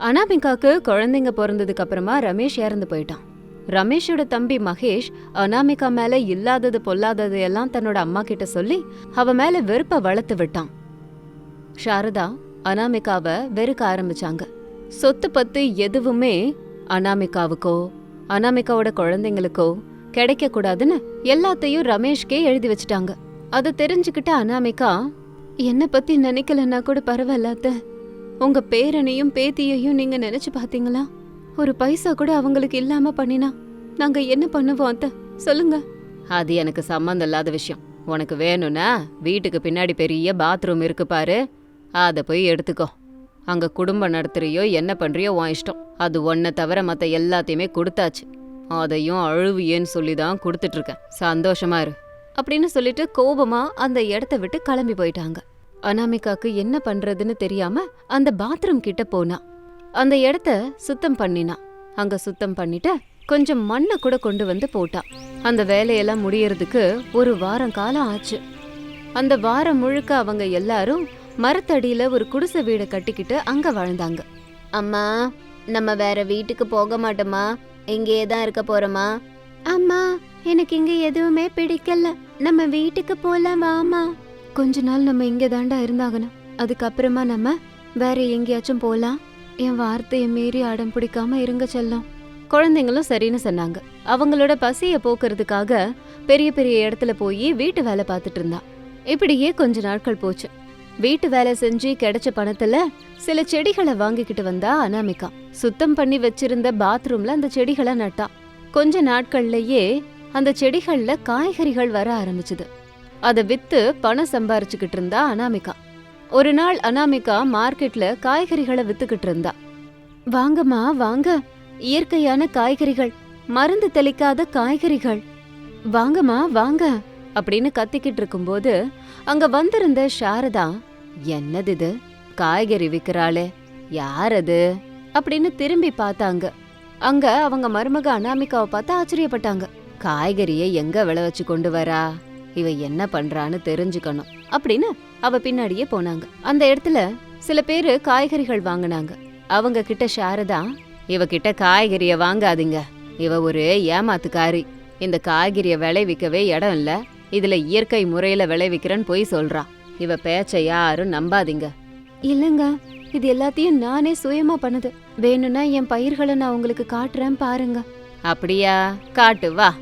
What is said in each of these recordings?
அனாமிகாக்கு குழந்தைங்க பிறந்ததுக்கு அப்புறமா ரமேஷ் இறந்து போயிட்டான். ரமேஷோட தம்பி மகேஷ் அனாமிகா மேல இல்லாதது பொல்லாதது எல்லாம் தன்னோட அம்மா கிட்ட சொல்லி அவ மேல வெறுப்ப வளர்த்து விட்டான். சாரதா அனாமிகாவை வெறுக்க ஆரம்பிச்சாங்க. சொத்து பத்து எதுவுமே அனாமிகாவுக்கோ அனாமிகாவோட குழந்தைங்களுக்கோ கிடைக்க கூடாதுன்னு எல்லாத்தையும் ரமேஷ்கே எழுதி வச்சுட்டாங்க. அதை தெரிஞ்சுக்கிட்ட அனாமிகா என்னை பத்தி நினைக்கலன்னா கூட பரவாயில்ல உங்க பேரனையும் பேத்தியையும் நீங்க நினைச்சு பாத்தீங்களா? ஒரு பைசா கூட அவங்களுக்கு இல்லாம பண்ணினா நாங்க என்ன பண்ணுவோம் அத்தை? சொல்லுங்க. அது எனக்கு சம்மந்தம் இல்லாத விஷயம். உனக்கு வேணும்னா வீட்டுக்கு பின்னாடி பெரிய பாத்ரூம் இருக்கு பாரு. அதை போய் எடுத்துக்கோ. அங்க குடும்பம் நடத்துறியோ என்ன பண்றியோ உன் இஷ்டம். அது ஒன்றை தவிர மத்த எல்லாத்தையுமே கொடுத்தாச்சு. அதையும் அழுவியேன்னு சொல்லி தான் கொடுத்துட்டு இருக்கேன். சந்தோஷமா இரு. அப்படின்னு சொல்லிட்டு கோபமா அந்த இடத்த விட்டு கிளம்பி போயிட்டாங்க. அனாமிகாக்கு என்ன பண்றதுன்னு தெரியாம அந்த பாத்ரூம் கிட்ட போனா. அந்த இடத்த சுத்தம் பண்ணினா. அங்க சுத்தம் பண்ணிட்டு கொஞ்சம் மண்ணை கூட கொண்டு வந்து போட்டா. அந்த வேலையெல்லாம் முடியறதுக்கு ஒரு வாரம் காலம் ஆச்சு. அந்த வாரம் முழுக்க அவங்க எல்லாரும் மரத்தடியில ஒரு குடிசை வீடை கட்டிக்கிட்டு அங்க வாழ்ந்தாங்க. அம்மா நம்ம வேற வீட்டுக்கு போக மாட்டோமா? இங்கேயே தான் இருக்க போறோமா? அம்மா எனக்கு இங்க எதுவுமே பிடிக்கல. நம்ம வீட்டுக்கு போலாம் வாமா கொஞ்ச நாள் நம்ம இங்கே தாண்டா இருந்தாகணும். அதுக்கப்புறமா நம்ம வேற எங்கேயாச்சும் போலாம். என் வார்த்தையை மீறி அடம் பிடிக்காம இருங்க செல்லம். குழந்தைங்களும் சரின்னு சொன்னாங்க. அவங்களோட பசிய போக்குறதுக்காக பெரிய பெரிய இடத்துல போய் வீட்டு வேலை பார்த்துட்டு இருந்தா. இப்படியே கொஞ்ச நாட்கள் போச்சு. வீட்டு வேலை செஞ்சு கிடைச்ச பணத்துல சில செடிகளை வாங்கிக்கிட்டு வந்தா அனாமிகா. சுத்தம் பண்ணி வச்சிருந்த பாத்ரூம்ல அந்த செடிகளை நட்டா. கொஞ்ச நாட்கள்லயே அந்த செடிகள்ல காய்கறிகள் வர ஆரம்பிச்சது. அதை வித்து பணம் சம்பாரிச்சுக்கிட்டு இருந்தா அனாமிகா. ஒரு நாள் அனாமிகா மார்க்கெட்ல காய்கறிகளை வித்துக்கிட்டு இருந்தா. வாங்கம்மா வாங்க. இயற்கையான காய்கறிகள் மருந்து தெளிக்காத காய்கறிகள். வாங்கம்மா வாங்க. அப்படின்னு கத்திக்கிட்டு இருக்கும்போது அங்க வந்திருந்த சாரதா என்னது இது? காய்கறி விக்கிறாளே. யார் அது? அப்படின்னு திரும்பி பார்த்தாங்க. அங்க அவங்க மருமக அனாமிகாவை பார்த்து ஆச்சரியப்பட்டாங்க. காய்கறியை எங்க விளை வச்சு கொண்டு வரா? இவ என்ன பண்றான்னு தெரிஞ்சுக்கணும் அப்படின்னு அவ பின்னாடியே போனாங்க. அந்த இடத்துல சில பேரு காய்கறிகள் வாங்குனாங்க. அவங்க கிட்ட சாரதா இவகிட்ட காய்கறியை காய்கறிய வாங்காதீங்க. இவ ஒரு ஏமாத்துக்காரி. இந்த காய்கறிய விளைவிக்கவே இடம் இல்ல. இதுல இயற்கை முறையில விளைவிக்கிறேன்னு போய் சொல்றா. இவ பேச்ச யாரும் நம்பாதீங்க. இல்லங்க. இது எல்லாத்தையும் நானே சுயமா பண்ணது. வேணும்னா என் பயிர்களை நான் உங்களுக்கு காட்டுறேன் பாருங்க. அப்படியா? காட்டு வா.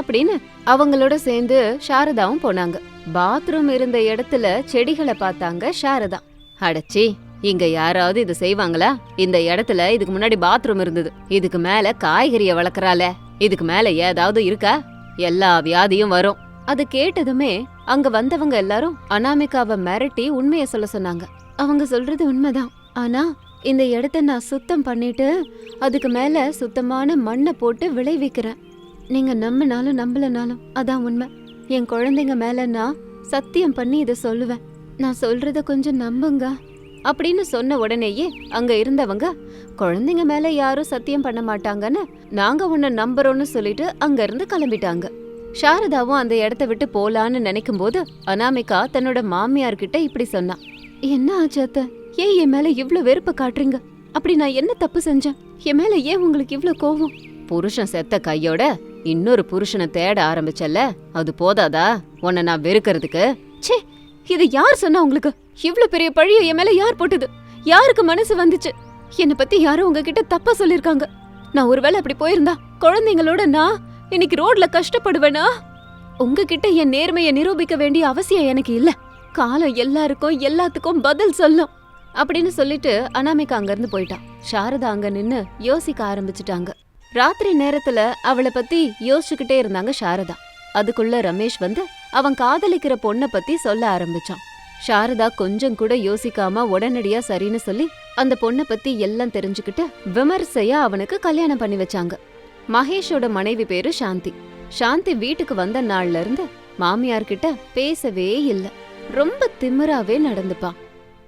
அப்படின்னு அவங்களோட சேர்ந்து சாரதாவும் போனாங்க. பாத்ரூம் இருந்த இடத்துல செடிகளை பார்த்தாங்க சாரதா. அடச்சி இங்க யாராவது இது செய்வாங்களா? இந்த இடத்துல இதுக்கு முன்னாடி பாத்ரூம் இருந்தது. இதுக்கு மேல காய்கறிய வளர்க்கறாள. இதுக்கு மேல ஏதாவது இருக்கா? எல்லா வியாதியும் வரும். அது கேட்டதுமே அங்க வந்தவங்க எல்லாரும் அனாமிகாவை மிரட்டி உண்மைய சொல்ல சொன்னாங்க. அவங்க சொல்றது உண்மைதான். ஆனா இந்த இடத்த நான் சுத்தம் பண்ணிட்டு அதுக்கு மேல சுத்தமான மண்ணை போட்டு விளைவிக்கிறேன். நீங்க நம்பினாலும் நம்பலனாலும் அதான் உண்மை. என் குழந்தைங்க மேல நான் சத்தியம் பண்ணி இதை சொல்லுவேன். நான் சொல்றத கொஞ்சம் நம்புங்க. அப்படின்னு சொன்ன உடனேயே அங்க இருந்தவங்க குழந்தைங்க மேல யாரும் சத்தியம் பண்ண மாட்டாங்கன்னு நாங்க உன்னை நம்புறோம்னு சொல்லிட்டு அங்க இருந்து கிளம்பிட்டாங்க. சாரதாவும் அந்த இடத்த விட்டு போலான்னு நினைக்கும் போது அனாமிகா தன்னோட மாமியார் கிட்ட இப்படி சொன்னா என்ன ஆச்சு அத்தை? ஏன் என் மேல இவ்ளோ வெறுப்ப காட்டுறீங்க? அப்படி நான் என்ன தப்பு செஞ்சேன்? என் மேல ஏன் உங்களுக்கு இவ்ளோ கோவம்? புருஷன் செத்த கையோட இன்னொரு புருஷனை தேட ஆரம்பிச்சல்ல? அது போதாதா? உன்னை நான் வெறுக்கிறதுக்கு? ச்சே! இது யார் சொன்னா உங்களுக்கு? இவ்ளோ பெரிய பழிய என் மேல யார் போட்டது? யாருக்கு மனசு வந்துச்சு? என்னை பத்தி யாரோ உங்ககிட்ட தப்பா சொல்லிருக்காங்க நான் ஒருவேளை அப்படி போயிருந்தா குழந்தைங்களோட நான் இன்னைக்கு ரோட்ல கஷ்டப்படுவேனா? உங்ககிட்ட என் நேர்மையை நிரூபிக்க வேண்டிய அவசியம் எனக்கு இல்ல. காலம் எல்லாருக்கும் எல்லாத்துக்கும் பதில் சொல்லும். அப்படின்னு சொல்லிட்டு அனாமிகா அங்கிருந்து போயிட்டான் சாரதா அங்க நின்னு யோசிக்க ஆரம்பிச்சிட்டாங்க. ராத்திரி நேரத்துல அவளை பத்தி யோசிச்சுக்கிட்டே இருந்தாங்க சாரதா. அதுக்குள்ள ரமேஷ் வந்து அவன் காதலிக்கிற பொண்ண பத்தி சொல்ல ஆரம்பிச்சான். சாரதா கொஞ்சம் கூட யோசிக்காம உடனடியா சரின்னு சொல்லி அந்த பொண்ண பத்தி எல்லாம் தெரிஞ்சுக்கிட்டு விமர்சையா அவனுக்கு கல்யாணம் பண்ணி வச்சாங்க. மகேஷோட மனைவி பேரு சாந்தி. சாந்தி வீட்டுக்கு வந்த நாள்ல இருந்து மாமியார் கிட்ட பேசவே இல்ல. ரொம்ப திமிராவே நடந்துப்பான்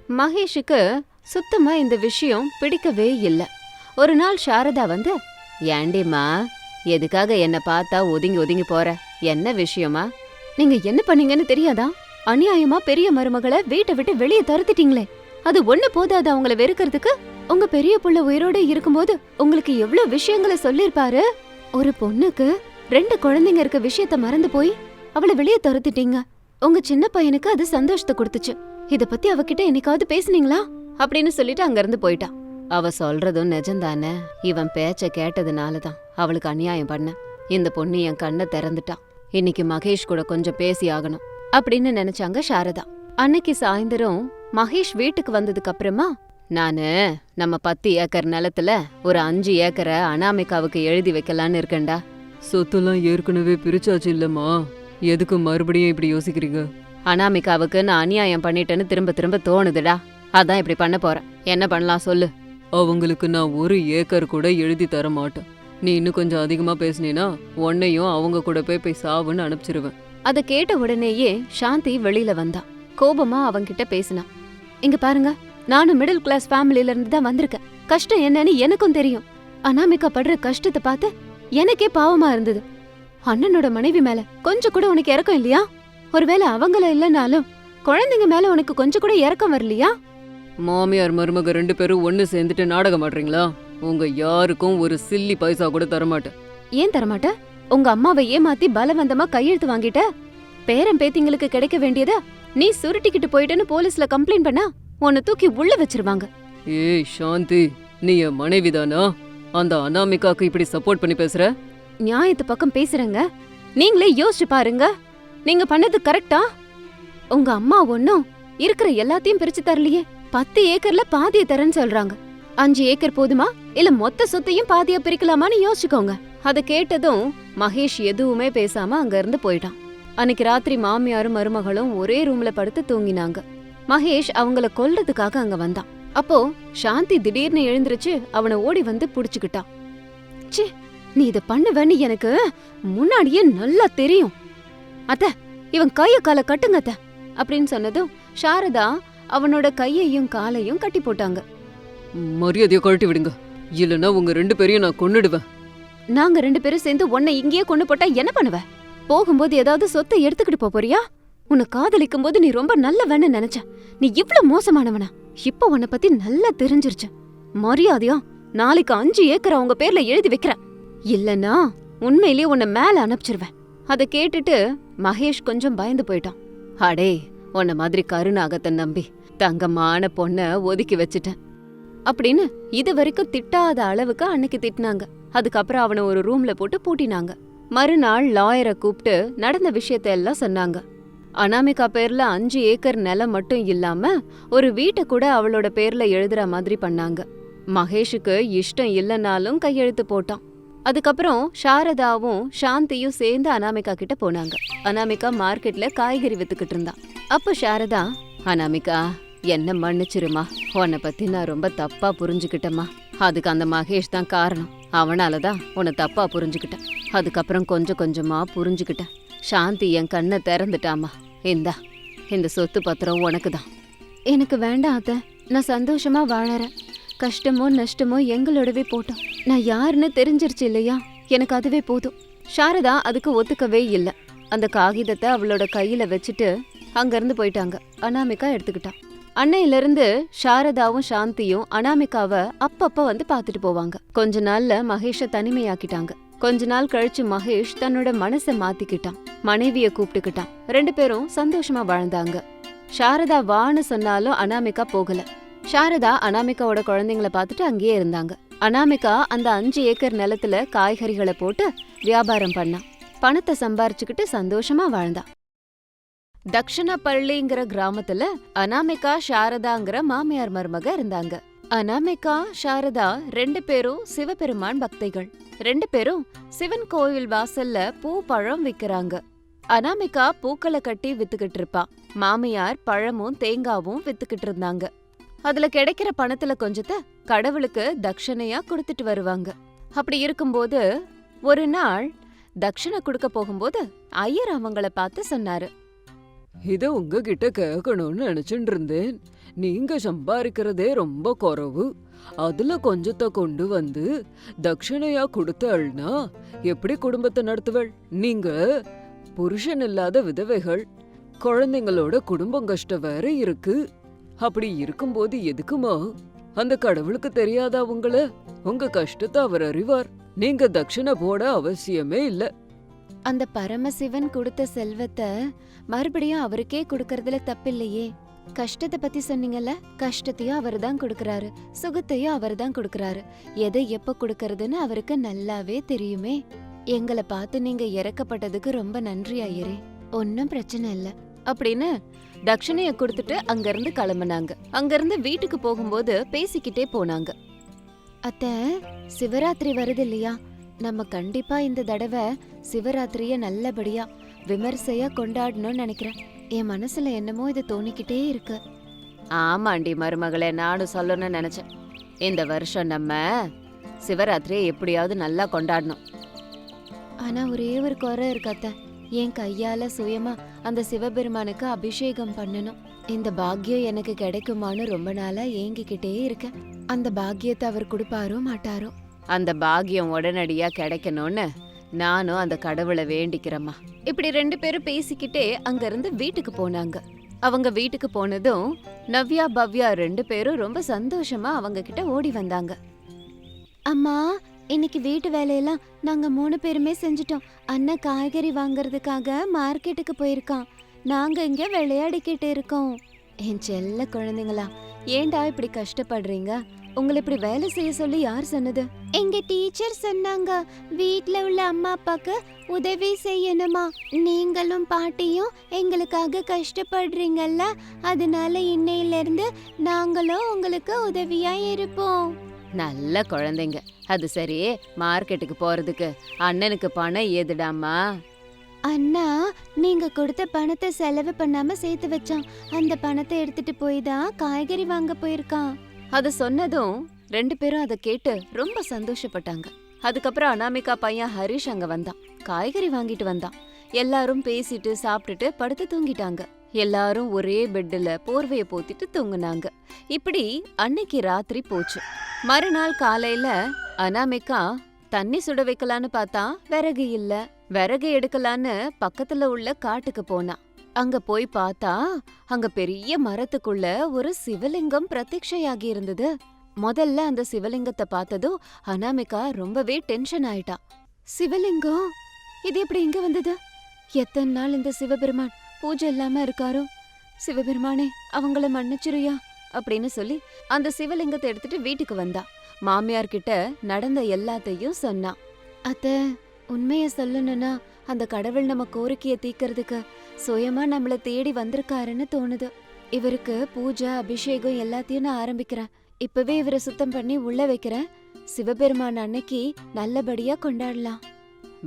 மகேஷுக்கு சுத்தமா இந்த விஷயம் பிடிக்கவே இல்ல. ஒரு நாள் சாரதா வந்து ஏண்டிம்மா எதுக்காக என்ன பார்த்தா ஒதுங்கி ஒதுங்கி போற? என்ன விஷயமா? நீங்க என்ன பண்ணீங்கன்னு தெரியாதா? அநியாயமா பெரிய மருமகளை வீட்டை விட்டு வெளியே துரத்திட்டீங்களே. அது ஒண்ணு போதாது அவங்கள வெறுக்கிறதுக்கு? உங்க பெரிய புள்ள உயிரோட இருக்கும்போது உங்களுக்கு எவ்வளவு விஷயங்களை சொல்லிருப்பாரு ஒரு பொண்ணுக்கு ரெண்டு குழந்தைங்க இருக்க விஷயத்த மறந்து போய் அவளை வெளியே துரத்திட்டீங்க. உங்க சின்ன பையனுக்கு அது சந்தோஷத்தை கொடுத்துச்சு. இத பத்தி அவகிட்ட என்னைக்காவது பேசுனீங்களா? அப்படின்னு சொல்லிட்டு அங்க இருந்து போயிட்டா. அவ சொல்றதும் நிஜம்தானே? இவன் பேச்ச கேட்டதுனாலதான் அவளுக்கு அநியாயம் பண்ண. இந்த பொண்ணு என் கண்ணை திறந்துட்டான் இன்னைக்கு மகேஷ் கூட கொஞ்சம் பேசி ஆகணும் அப்படின்னு நினைச்சாங்க சாரதா. அன்னைக்கு சாயந்தரம் மகேஷ் வீட்டுக்கு வந்ததுக்கு அப்புறமா நானு நம்ம பத்து ஏக்கர் நிலத்துல ஒரு அஞ்சு ஏக்கரை அனாமிகாவுக்கு எழுதி வைக்கலான்னு இருக்கேன்டா. சொத்தெல்லாம் ஏற்கனவே பிரிச்சாச்சு இல்லம்மா. எதுக்கு மறுபடியும் இப்படி யோசிக்கிறீங்க? அனாமிகாவுக்கு நான் அநியாயம் பண்ணிட்டேன்னு திரும்ப திரும்ப தோணுதுடா. அதான் இப்படி பண்ண போறேன். என்ன பண்ணலாம் சொல்லு. அவங்களுக்கு நான் ஒரு ஏக்கர் கூட எழுதி தர மாட்டேன். நீ இன்னும் கொஞ்சம் அதிகமா பேசுனீனா உன்னையும் அவங்க கூட போய் போய் சாவுன்னு அனுப்பிச்சிருவேன். அத கேட்ட உடனேயே சாந்தி வெளியில வந்தா. கோபமா அவன்கிட்ட பேசினா. இங்க பாருங்க நானும் மிடில் கிளாஸ் ஃபேமிலில இருந்து தான் வந்திருக்கேன். கஷ்டம் என்னன்னு எனக்கும் தெரியும். அனாமிகா படுற கஷ்டத்தை பார்த்து எனக்கே பாவமா இருந்தது. அண்ணனோட மனைவி மேல கொஞ்சம் கூட உனக்கு இறக்கம் இல்லையா? ஒருவேளை அவங்கள இல்லைனாலும் குழந்தைங்க மேல உனக்கு கொஞ்சம் கூட இறக்கம் வரலையா? மாமியார் மருமக ரெண்டு பேரும் ஒன்னு சேர்ந்துட்டு நாடகம் ஆடுறீங்களா? உங்க யாருக்கும் ஒரு சில்லி பைசா கூட தரமாட்டேன். ஏன் தரமாட்ட? உங்க அம்மாவை ஏமாத்தி பலவந்தமா கையெழுத்து வாங்கிட்ட? பேரன் பேத்திங்களுக்கு கிடைக்க வேண்டியத நீ சுருட்டிக்கிட்டு போயிட்டேன்னு போலீஸ்ல கம்ப்ளைண்ட் பண்ணா உன்னை தூக்கி உள்ள வச்சிருவாங்க. ஏய் சாந்தி நீ என் மனைவிதானா? அந்த அனாமிகாக்கு இப்படி சப்போர்ட் பண்ணி பேசுற? நியாயத்து பக்கம் பேசுறேங்க. நீங்களே யோசிச்சு பாருங்க. நீங்க பண்ணது கரெக்டா உங்க அம்மா ஒன்னும் இருக்கிற எல்லாத்தையும் பிரிச்சு தரலையே. பத்து ஏக்கர்ல பாதிய தரேன்னு சொல்றாங்க. அஞ்சு ஏக்கர் போதுமா? இல்ல மொத்த சொத்தையும் பாதியா பிரிக்கலாமான்னு யோசிச்சுக்கோங்க. அத கேட்டதும் மகேஷ் எதுவுமே பேசாம அங்க இருந்து போயிட்டான். அன்னைக்கு ராத்திரி மாமியாரும் மருமகளும் ஒரே ரூம்ல படுத்து தூங்கினாங்க. மகேஷ் அவங்கள கொல்றதுக்காக அங்க வந்தான். அப்போ சாந்தி திடீர்னு எழுந்திருச்சு அவனை ஓடி வந்து புடிச்சுக்கிட்டான். ச்சே நீ இத பண்ணுவேன்னு எனக்கு முன்னாடியே நல்லா தெரியும். அத்த இவன் கைய கால கட்டுங்க அத்த அப்படின்னு சொன்னதும் சாரதா அவனோட கையையும் காலையும் கட்டி போட்டாங்க. மரியாதையை கழட்டி விடுங்க. இல்லைன்னா உங்க ரெண்டு பேரையும் நான் கொன்னுடுவேன். நாங்க ரெண்டு பேரும் சேர்ந்து உன்னை இங்கேயே கொண்டு போட்டா என்ன பண்ணுவ? போகும்போது ஏதாவது சொத்தை எடுத்துக்கிட்டு போறியா? உன்னை காதலிக்கும் போது நீ ரொம்ப நல்லவன்னு நினைச்ச நீ இவ்ளோ மோசமானவனா? இப்ப உன்னை பத்தி நல்லா தெரிஞ்சிருச்சு. மரியாதையா? நாளைக்கு அஞ்சு ஏக்கர் அவங்க பேர்ல எழுதி வைக்கிறேன். இல்லனா உண்மையிலேயே உன்னை மேல அனுப்பிச்சிருவேன். அத கேட்டுட்டு மகேஷ் கொஞ்சம் பயந்து போயிட்டான். அடே உன்ன மாதிரி கருணாகத்தை நம்பி. தங்கமான பொண்ண ஒதுக்கி வச்சுட்டேன். அப்படின்னு இது வரைக்கும் திட்டாத அளவுக்கு அன்னைக்கு திட்டினாங்க. அதுக்கப்புறம் அவனை ஒரு ரூம்ல போட்டு பூட்டினாங்க. மறுநாள் லாயரை கூப்பிட்டு நடந்த விஷயத்த எல்லாம் சொன்னாங்க. அனாமிகா பேர்ல அஞ்சு ஏக்கர் நிலம் மட்டும் இல்லாம ஒரு வீட்டை கூட அவளோட பேர்ல எழுதுற மாதிரி பண்ணாங்க. மகேஷுக்கு இஷ்டம் இல்லைனாலும் கையெழுத்து போட்டான். அதுக்கப்புறம் சாரதாவும் சாந்தியும் சேர்ந்து அனாமிகா கிட்ட போனாங்க. அனாமிகா மார்க்கெட்ல காய்கறி வித்துக்கிட்டு இருந்தான் அப்ப சாரதா அனாமிகா என்ன மன்னிச்சிருமா? உன்னை பத்தி நான் ரொம்ப தப்பா புரிஞ்சுக்கிட்டேம்மா. அதுக்கு அந்த மகேஷ் தான் காரணம். அவனாலதான் உன்னை தப்பா புரிஞ்சுக்கிட்டேன். அதுக்கப்புறம் கொஞ்சம் கொஞ்சமா புரிஞ்சுக்கிட்டேன். சாந்தி என் கண்ணை திறந்துட்டாமா இந்தா இந்த சொத்து பத்திரம் உனக்கு தான் எனக்கு வேண்டாம் அத்த. நான் சந்தோஷமா வாழறேன். கஷ்டமோ நஷ்டமோ எங்களோடவே போட்டோம். நான் யாருன்னு தெரிஞ்சிருச்சு இல்லையா? எனக்கு அதுவே போதும். சாரதா அதுக்கு ஒத்துக்கவே இல்லை. அந்த காகிதத்தை அவளோட கையில வச்சுட்டு அங்கேருந்து போயிட்டாங்க. அனாமிகா எடுத்துக்கிட்டான் அன்னையில இருந்து சாரதாவும் சாந்தியும் அனாமிகாவை அப்பப்ப வந்து பாத்துட்டு போவாங்க. கொஞ்ச நாள்ல மகேஷ தனிமையாக்கிட்டாங்க. கொஞ்ச நாள் கழிச்சு மகேஷ் தன்னோட மனசை மாத்திக்கிட்டான். மனைவிய கூப்பிட்டுக்கிட்டான். ரெண்டு பேரும் சந்தோஷமா வாழ்ந்தாங்க. சாரதா வான்னு சொன்னாலும் அனாமிகா போகல. சாரதா அனாமிகாவோட குழந்தைங்கள பார்த்துட்டு அங்கேயே இருந்தாங்க. அனாமிகா அந்த அஞ்சு ஏக்கர் நிலத்துல காய்கறிகளை போட்டு வியாபாரம் பண்ணா. பணத்தை சம்பாரிச்சுக்கிட்டு சந்தோஷமா வாழ்ந்தா. தக்ஷணப்பள்ளிங்கிற கிராமத்துல அனாமிகா சாரதாங்கிற மாமியார் மருமக இருந்தாங்க. அனாமிகா சாரதா ரெண்டு பேரும் சிவபெருமான் பக்தைகள். ரெண்டு பேரும் சிவன் கோவில் வாசல்ல பூ பழம் விக்கிறாங்க. அனாமிகா பூக்களை கட்டி வித்துக்கிட்டு இருப்பா. மாமியார் பழமும் தேங்காவும் வித்துக்கிட்டு இருந்தாங்க. அதுல கிடைக்கிற பணத்துல கொஞ்சத்தை கடவுளுக்கு தட்சணையா கொடுத்துட்டு வருவாங்க. அப்படி இருக்கும்போது ஒரு நாள் தட்சணை கொடுக்க போகும்போது ஐயர் அவங்கள பார்த்து சொன்னாரு. இதை உங்ககிட்ட கேட்கணும்னு நினைச்சுட்டு இருந்தேன் நீங்க சம்பாதிக்கிறதே ரொம்ப குறவு. அதுல கொஞ்சத்தை கொண்டு வந்து தட்சிணையா கொடுத்தாள்னா எப்படி குடும்பத்தை நடத்துவள்? நீங்க புருஷன் இல்லாத விதவைகள் குழந்தைங்களோட குடும்பம் கஷ்டம் வேற இருக்கு. அப்படி இருக்கும்போது எதுக்குமா? அந்த கடவுளுக்கு தெரியாதா உங்கள? உங்க கஷ்டத்தை அவர் அறிவார். நீங்க தட்சிணை போட அவசியமே இல்ல. அந்த பரமசிவன் கொடுத்த செல்வத்தை மறுபடியும் அவருக்கே கொடுக்கறதுல தப்பில்லையே. கஷ்டத்தை பத்தி சொன்னீங்கல்ல கஷ்டத்தையும் அவர் தான் கொடுக்கறாரு சுகத்தையும் அவர் தான் கொடுக்கறாரு. எதை எப்ப கொடுக்கறதுன்னு அவருக்கு நல்லாவே தெரியுமே. எங்களை பார்த்து நீங்க இறக்கப்பட்டதுக்கு ரொம்ப நன்றி ஐயரே. ஒன்னும் பிரச்சனை இல்ல. அப்படின்னு தட்சிணைய கொடுத்துட்டு அங்கிருந்து கிளம்புனாங்க. அங்கிருந்து வீட்டுக்கு போகும்போது பேசிக்கிட்டே போனாங்க. அத்த சிவராத்திரி வருது இல்லையா? நம்ம கண்டிப்பா இந்த தடவை சிவராத்திரிய நல்லபடியா விமர்சையா கொண்டாடணும்னு நினைக்கிறேன். என் மனசுல என்னமோ இது தோணிக்கிட்டே இருக்கு. ஆமாண்டி மருமகளே நானும் சொல்லணும்னு நினைச்சேன். இந்த வருஷம் நம்ம சிவராத்திரியை எப்படியாவது நல்லா கொண்டாடணும். ஆனா ஒரே ஒரு குறை இருக்காத்த என் கையால சுயமா அந்த சிவபெருமானுக்கு அபிஷேகம் பண்ணணும். இந்த பாக்கியம் எனக்கு கிடைக்குமான்னு ரொம்ப நாளா ஏங்கிக்கிட்டே இருக்கேன். அந்த பாக்கியத்தை அவர் கொடுப்பாரோ மாட்டாரோ? அந்த பாகியம் உடனடியா கிடைக்கணும்னு நானும் அந்த கடவுளை வேண்டிக்கிறேம்மா. இப்படி ரெண்டு பேரும் பேசிக்கிட்டே அங்க இருந்து வீட்டுக்கு போனாங்க. அவங்க வீட்டுக்கு போனதும் நவ்யா பவ்யா ரெண்டு பேரும் ரொம்ப சந்தோஷமா அவங்க கிட்ட ஓடி வந்தாங்க. அம்மா இன்னைக்கு வீட்டு வேலையெல்லாம் நாங்க மூணு பேருமே செஞ்சுட்டோம். அண்ணன் காய்கறி வாங்குறதுக்காக மார்க்கெட்டுக்கு போயிருக்கான். நாங்க இங்க விளையாடிக்கிட்டு இருக்கோம். என் செல்ல குழந்தைங்களா ஏன்டா இப்படி கஷ்டப்படுறீங்க? உங்களை இப்படி வேலை செய்ய சொல்லி யார் சொன்னது? எங்க டீச்சர் சொன்னாங்க வீட்ல உள்ள அம்மா அப்பாக்கு உதவி செய்யணுமா? நீங்களும் பாட்டியும் எங்களுக்காக கஷ்டப்படுறீங்கல்ல அதனால இன்னையில இருந்து நாங்களும் உங்களுக்கு உதவியா இருப்போம். நல்ல குழந்தைங்க. அது சரி மார்க்கெட்டுக்கு போறதுக்கு. அண்ணனுக்கு பணம் ஏதுடாமா அண்ணா நீங்க கொடுத்த பணத்தை செலவு பண்ணாம சேர்த்து வச்சான். அந்த பணத்தை எடுத்துட்டு போய் தான் காய்கறி வாங்க போயிருக்கான். அத சொன்னதும் ரெண்டு பேரும் அதை கேட்டு ரொம்ப சந்தோஷப்பட்டாங்க. அதுக்கப்புறம் அனாமிகா பையன் ஹரிஷ் அங்க வந்தான். காய்கறி வாங்கிட்டு வந்தான். எல்லாரும் பேசிட்டு சாப்பிட்டுட்டு படுத்து தூங்கிட்டாங்க. எல்லாரும் ஒரே பெட்டுல போர்வையை போத்திட்டு தூங்குனாங்க. இப்படி அன்னைக்கு ராத்திரி போச்சு. மறுநாள் காலையில அனாமிகா தண்ணி சுட வைக்கலான்னு பார்த்தா விறகு இல்லை. விறகு எடுக்கலான்னு பக்கத்துல உள்ள காட்டுக்கு போனா. அங்க போய் பார்த்தா அங்க பெரிய மரத்துக்குள்ள ஒரு சிவலிங்கம் பிரத்யக்ஷையாகி இருந்தது. முதல்ல அந்த சிவலிங்கத்தை பார்த்ததும் அனாமிகா ரொம்பவே டென்ஷன் ஆயிட்டா. சிவலிங்கம்? இது எப்படி இங்க வந்தது? எத்தனை நாள் இந்த சிவபெருமான் பூஜை இல்லாம இருக்காரோ? சிவபெருமானே அவங்கள மன்னிச்சிருயா? அப்படின்னு சொல்லி அந்த சிவலிங்கத்தை எடுத்துட்டு வீட்டுக்கு வந்தா. மாமியார் கிட்ட நடந்த எல்லாத்தையும் சொன்னா. அத்தை உண்மைய சொல்லணும்னா அந்த கடவுள் நம்ம கோரிக்கைய தீக்கிறதுக்கு சுயமா நம்மள தேடி வந்திருக்காருன்னு தோணுது. இவருக்கு பூஜை அபிஷேகம் எல்லாத்தையும் நான் ஆரம்பிக்கிறேன். இப்பவே இவரை சுத்தம் பண்ணி உள்ள வைக்கிறேன். சிவபெருமான் அன்னைக்கு நல்லபடியா கொண்டாடலாம்.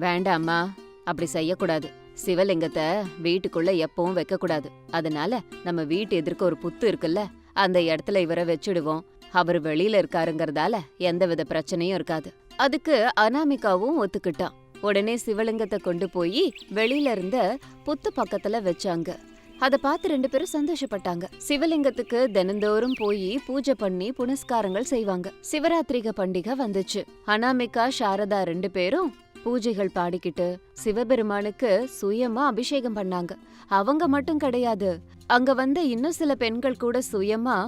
வேண்டாம்மா அப்படி செய்யக்கூடாது. சிவலிங்கத்தை வீட்டுக்குள்ள எப்பவும் வைக்க கூடாது அதனால நம்ம வீட்டு எதிர்க்க ஒரு புத்து இருக்குல்ல அந்த இடத்துல இவரை வச்சுடுவோம். அவர் வெளியில இருக்காருங்கறதால எந்தவித பிரச்சனையும் இருக்காது. அதுக்கு அனாமிகாவும் ஒத்துக்கிட்டான். உடனே சிவலிங்கத்தை கொண்டு போய் வெளியில இருந்த புத்து பக்கத்துல வச்சாங்க. அத பார்த்து ரெண்டு பேரும் சந்தோஷப்பட்டாங்க. சிவலிங்கத்துக்கு தினந்தோறும் போய் பூஜை பண்ணி புனஸ்காரங்கள் செய்வாங்க. சிவராத்திரிக பண்டிகை வந்துச்சு. அனாமிகா சாரதா ரெண்டு பேரும் பூஜைகள் பாடிக்கிட்டு சிவபெருமானுக்கு சுயமா அபிஷேகம் பண்ணாங்க. அவங்க மட்டும் கிடையாது. அங்க வந்த இன்னும் சில பெண்கள் கூட சுயமா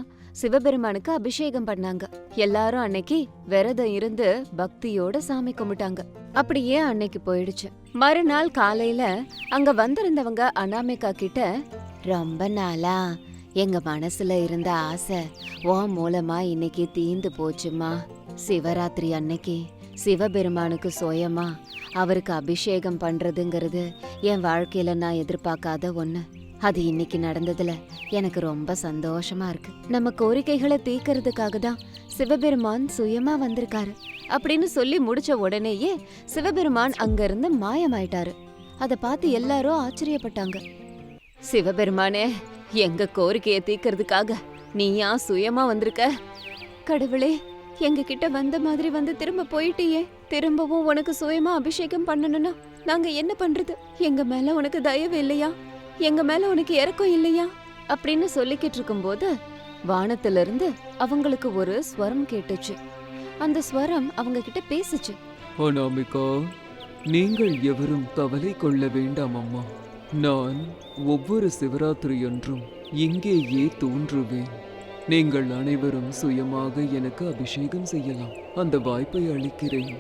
சிவபெருமானுக்கு அபிஷேகம் பண்ணாங்க. எல்லாரும் அன்னைக்கு விரதம் இருந்து பக்தியோட சாமி கும்பிட்டாங்க. அப்படியே அன்னைக்கு போயிடுச்சு. மறுநாள் காலையில அங்க வந்திருந்தவங்க அனாமிகா கிட்ட ரொம்ப நாளா எங்க மனசுல இருந்த ஆசை ஓ மூலமா இன்னைக்கு தீந்து போச்சுமா? சிவராத்திரி அன்னைக்கு சிவபெருமானுக்கு சுயமா அவருக்கு அபிஷேகம் பண்றதுங்கிறது என் வாழ்க்கையில நான் எதிர்பார்க்காத ஒண்ணு. அது இன்னைக்கு நடந்ததுல எனக்கு ரொம்ப சந்தோஷமா இருக்கு. நம்ம கோரிக்கைகளை தீர்க்கறதுக்காக தான் சிவபெருமான் சுயமா வந்திருக்காரு. அப்படின்னு சொல்லி முடிச்ச உடனேயே சிவபெருமான் அங்கிருந்து மாயமாயிட்டாரு. அத பார்த்து எல்லாரும் ஆச்சரியப்பட்டாங்க. சிவபெருமானே எங்க கோரிக்கையை தீர்க்கறதுக்காக நீயா சுயமா வந்திருக்க? கடவுளே எங்க கிட்ட வந்த மாதிரி வந்து திரும்ப போயிட்டியே. திரும்பவும் உனக்கு சுயமா அபிஷேகம் பண்ணணும்னா நாங்க என்ன பண்றது? எங்க மேல உனக்கு தயவு இல்லையா? எங்க மேல உனக்கு இறக்கம் இல்லையா? அப்படின்னு சொல்லிக்கிட்டு இருக்கும்போது வானத்துல இருந்து அவங்களுக்கு ஒரு ஸ்வரம் கேட்டுச்சு. அந்த ஸ்வரம் அவங்க கிட்ட பேசுச்சு. அனாமிகா நீங்கள் எவரும் கவலை கொள்ள வேண்டாம் அம்மா. நான் ஒவ்வொரு சிவராத்திரியன்றும் இங்கேயே தோன்றுவேன். நீங்கள் அனைவரும் சுயமாக எனக்கு அபிஷேகம் செய்யலாம். அந்த வாய்ப்பை அளிக்கிறேன்.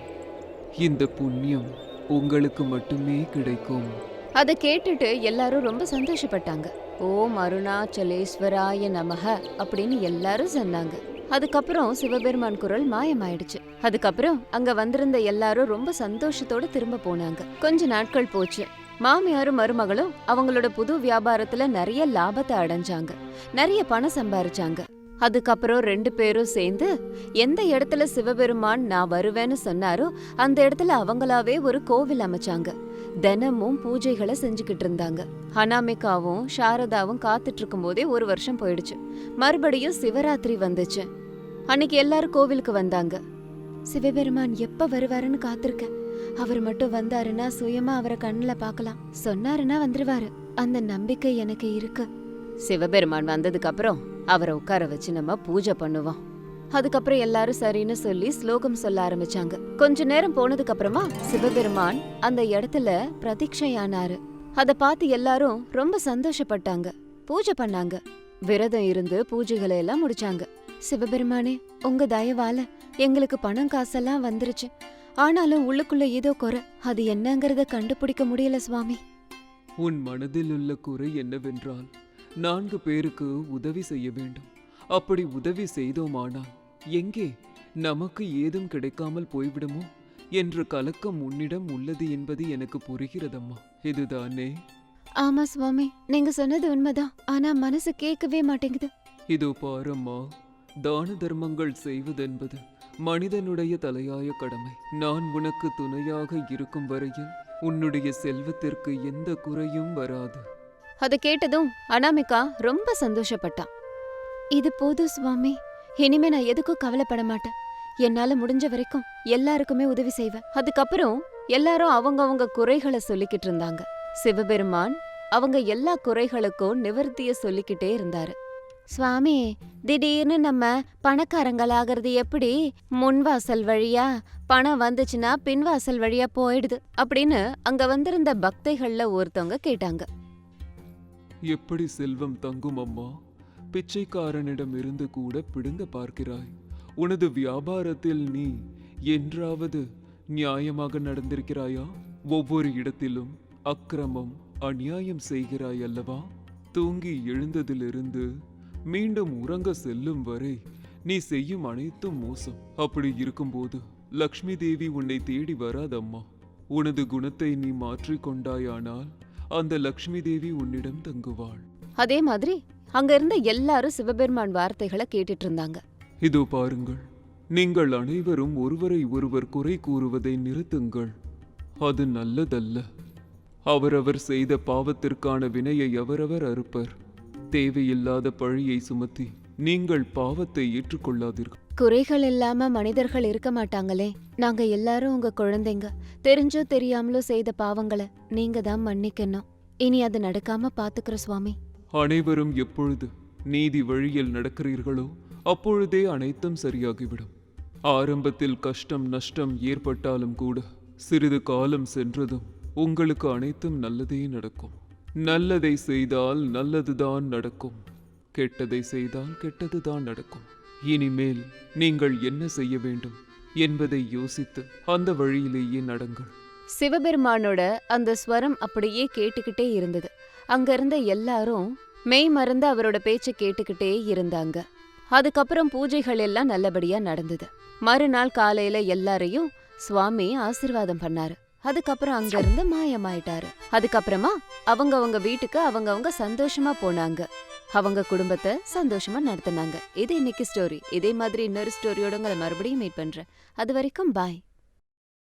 இந்த புண்ணியம் உங்களுக்கு மட்டுமே கிடைக்கும். அதை கேட்டுட்டு எல்லாரும் ரொம்ப சந்தோஷப்பட்டாங்க. ஓம் அருணாச்சலேஸ்வராய நமக அப்படின்னு எல்லாரும் சொன்னாங்க. அதுக்கப்புறம் சிவபெருமான் குரல் மாயமாயிடுச்சு. அதுக்கப்புறம் அங்க வந்திருந்த எல்லாரும் ரொம்ப சந்தோஷத்தோட திரும்ப போனாங்க. கொஞ்ச நாட்கள் போச்சு. மாமியாரும் மருமகளும் அவங்களோட புது வியாபாரத்துல நிறைய லாபத்தை அடைஞ்சாங்க. நிறைய பணம் சம்பாரிச்சாங்க. அதுக்கப்புறம் ரெண்டு பேரும் சேர்ந்து எந்த இடத்துல சிவபெருமான் நான் வருவேன்னு சொன்னாரோ அந்த இடத்துல அவங்களாவே ஒரு கோவில் அமைச்சாங்க. தினமும் பூஜைகளை செஞ்சுக்கிட்டு இருந்தாங்க. அனாமிகாவும் சாரதாவும் காத்துட்டு இருக்கும் போதே ஒரு வருஷம் போயிடுச்சு. மறுபடியும் சிவராத்திரி வந்துச்சு. அன்னைக்கு எல்லாரும் கோவிலுக்கு வந்தாங்க. சிவபெருமான் எப்ப வருவாருன்னு காத்திருக்கேன். அவர் மட்டும் வந்தாருன்னா சுயமா அவரை கண்ணுல பார்க்கலாம். சொன்னாருன்னா வந்துருவாரு. அந்த நம்பிக்கை எனக்கு இருக்கு. சிவபெருமான் வந்ததுக்கு அப்புறம் அவரை உட்கார வச்சு நம்ம பூஜை பண்ணுவோம். அதுக்கப்புறம் எல்லாரும் சரின்னு சொல்லி ஸ்லோகம் சொல்ல ஆரம்பிச்சாங்க. கொஞ்ச நேரம் போனதுக்கு அப்புறமா சிவபெருமான் அந்த இடத்துல பிரதீட்சையானாரு. அத பார்த்து எல்லாரும் ரொம்ப சந்தோஷப்பட்டாங்க. பூஜை பண்ணாங்க. விரதம் இருந்து பூஜைகளை எல்லாம் முடிச்சாங்க. சிவபெருமானே உங்க தயவால எங்களுக்கு பணம் காசெல்லாம் வந்துருச்சு. ஆனாலும் உள்ளுக்குள்ள ஏதோ குறை. அது என்னங்கறத கண்டுபிடிக்க முடியல சுவாமி. உன் மனதில் உள்ள குறை என்னவென்றால் நான்கு பேருக்கு உதவி செய்ய வேண்டும். அப்படி உதவி செய்தோமானால் எங்கே நமக்கு ஏதும் கிடைக்காமல் போய்விடுமோ? என்ற கலக்கம் உன்னிடம் உள்ளது என்பது எனக்கு புரிகிறதம்மா. இதுதானே? ஆமா சுவாமி நீங்க சொன்னது உண்மைதான். ஆனா மனசு கேட்கவே மாட்டேங்குது. இதோ பாரம்மா தான தர்மங்கள் செய்வதென்பது மனிதனுடைய தலையாய கடமை. நான் உனக்கு துணையாக இருக்கும் வரையில் உன்னுடைய செல்வத்திற்கு எந்த குறையும் வராது. அதை கேட்டதும் அனாமிகா ரொம்ப சந்தோஷப்பட்டான் இது போதும் சுவாமி. இனிமே நான் எதுக்கும் கவலைப்பட மாட்டேன். என்னால முடிஞ்ச வரைக்கும் எல்லாருக்குமே உதவி செய்வேன். அதுக்கப்புறம் எல்லாரும் அவங்க அவங்க குறைகளை சொல்லிக்கிட்டு இருந்தாங்க. சிவபெருமான் அவங்க எல்லா குறைகளுக்கும் நிவர்த்திய சொல்லிக்கிட்டே இருந்தாரு. சுவாமி திடீர்னு நம்ம பணக்காரங்களாகிறது எப்படி? முன்வாசல் வழியா பணம் வந்துச்சுன்னா பின்வாசல் வழியா போயிடுது அப்படின்னு அங்க வந்திருந்த பக்தைகள்ல ஒருத்தவங்க கேட்டாங்க. எப்படி செல்வம் தங்கும் அம்மா பிச்சைக்காரனிடம் இருந்து கூட பிடுங்க பார்க்கிறாய். உனது வியாபாரத்தில் நீ என்றாவது நியாயமாக நடந்திருக்கிறாயா? ஒவ்வொரு இடத்திலும் அக்கிரமம் அநியாயம் செய்கிறாய் அல்லவா? தூங்கி எழுந்ததிலிருந்து மீண்டும் உறங்க செல்லும் வரை நீ செய்யும் அனைத்தும் மோசம். அப்படி இருக்கும்போது லக்ஷ்மி தேவி உன்னை தேடி வராதம்மா. உனது குணத்தை நீ மாற்றிக்கொண்டாயானால் அந்த லக்ஷ்மி தேவி உன்னிடம் தங்குவாள். அதே மாதிரி அங்க இருந்த எல்லாரும் சிவபெருமான் வார்த்தைகளை கேட்டுட்டு இருந்தாங்க இதோ பாருங்கள் நீங்கள் அனைவரும் ஒருவரை ஒருவர் குறை கூறுவதை நிறுத்துங்கள். அது நல்லதல்ல. அவரவர் செய்த பாவத்திற்கான வினையை அவரவர் அறுப்பர். தேவையில்லாத பழியை சுமத்தி நீங்கள் பாவத்தை ஏற்றுக்கொள்ளாதீர்கள். குறைகள் இல்லாம மனிதர்கள் இருக்க மாட்டாங்களே. நாங்க எல்லாரும் உங்க குழந்தைங்க. தெரிஞ்சோ தெரியாமலோ செய்த பாவங்களை நீங்க தான் மன்னிக்கணும். இனி அது நடக்காம பாத்துக்கிற சுவாமி. அனைவரும் எப்பொழுது நீதி வழியில் நடக்கிறீர்களோ அப்பொழுதே அனைத்தும் சரியாகிவிடும். ஆரம்பத்தில் கஷ்டம் நஷ்டம் ஏற்பட்டாலும் கூட சிறிது காலம் சென்றதும் உங்களுக்கு அனைத்தும் நல்லதே நடக்கும். நல்லதை செய்தால் நல்லதுதான் நடக்கும். கெட்டதை செய்தால் கெட்டதுதான் நடக்கும். இனிமேல் நீங்கள் என்ன செய்ய வேண்டும் என்பதை யோசித்து அந்த வழியிலேயே நடங்கள். சிவபெருமானோட அந்த ஸ்வரம் அப்படியே கேட்டுக்கிட்டே இருந்தது. அங்க இருந்த எல்லாரும் மெய் மறந்து அவரோட பேச்ச கேட்டுக்கிட்டே இருந்தாங்க. அதுக்கப்புறம் பூஜைகள் எல்லாம் நல்லபடியா நடந்தது. மறுநாள் காலையில எல்லாரையும் சுவாமி ஆசிர்வாதம் பண்ணாரு. அதுக்கப்புறம் அங்க இருந்து மாயமாயிட்டாரு. அதுக்கப்புறமா அவங்க அவங்க வீட்டுக்கு அவங்க அவங்க சந்தோஷமா போனாங்க. அவங்க குடும்பத்தை சந்தோஷமா நடத்துனாங்க. இது இன்னைக்கு ஸ்டோரி இதே மாதிரி இன்னொரு ஸ்டோரியோட உங்களை மறுபடியும் மீட் பண்றேன். அது வரைக்கும் பாய்